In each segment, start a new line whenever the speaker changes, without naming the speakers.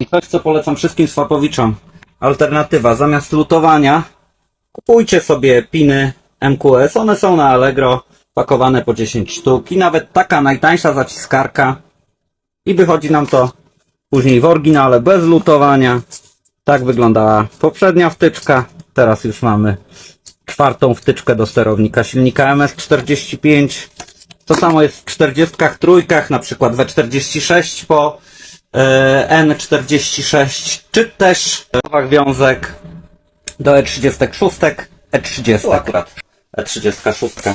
I coś, co polecam wszystkim swapowiczom. Alternatywa, zamiast lutowania, kupujcie sobie piny MQS. One są na Allegro, pakowane po 10 sztuk. I nawet taka najtańsza zaciskarka. I wychodzi nam to później w oryginale, bez lutowania. Tak wyglądała poprzednia wtyczka. Teraz już mamy czwartą wtyczkę do sterownika silnika MS45. To samo jest w 40 trójkach, na przykład W46 po e, N46, czy też wiązek do E36, E30 akurat, E36.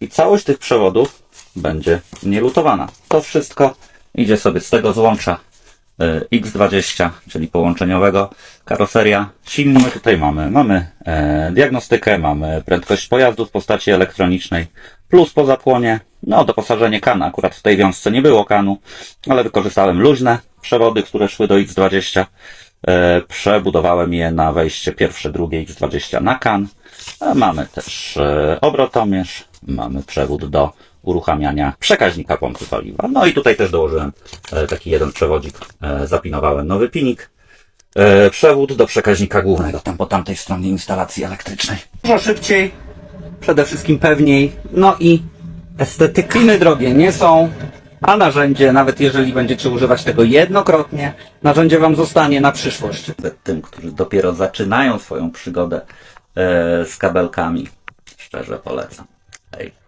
I całość tych przewodów będzie nielutowana. To wszystko idzie sobie z tego złącza. E, X20, czyli połączeniowego, karoseria, silnik. Tutaj mamy, mamy e, diagnostykę, mamy prędkość pojazdu w postaci elektronicznej, plus po zapłonie, no doposażenie kan, akurat w tej wiązce nie było kanu, ale wykorzystałem luźne przewody, które szły do X20, e, przebudowałem je na wejście pierwsze, drugie X20 na kan. Mamy też e, obrotomierz, mamy przewód do uruchamiania przekaźnika pompy paliwa. No i tutaj też dołożyłem e, taki jeden przewodzik, zapinowałem nowy pinik. Przewód do przekaźnika głównego, tam po tamtej stronie instalacji elektrycznej. Dużo szybciej, przede wszystkim pewniej, no i estetyka. Piny drogie nie są, a narzędzie, nawet jeżeli będziecie używać tego jednokrotnie, narzędzie Wam zostanie na przyszłość. Tym, którzy dopiero zaczynają swoją przygodę e, z kabelkami, szczerze polecam. Hej.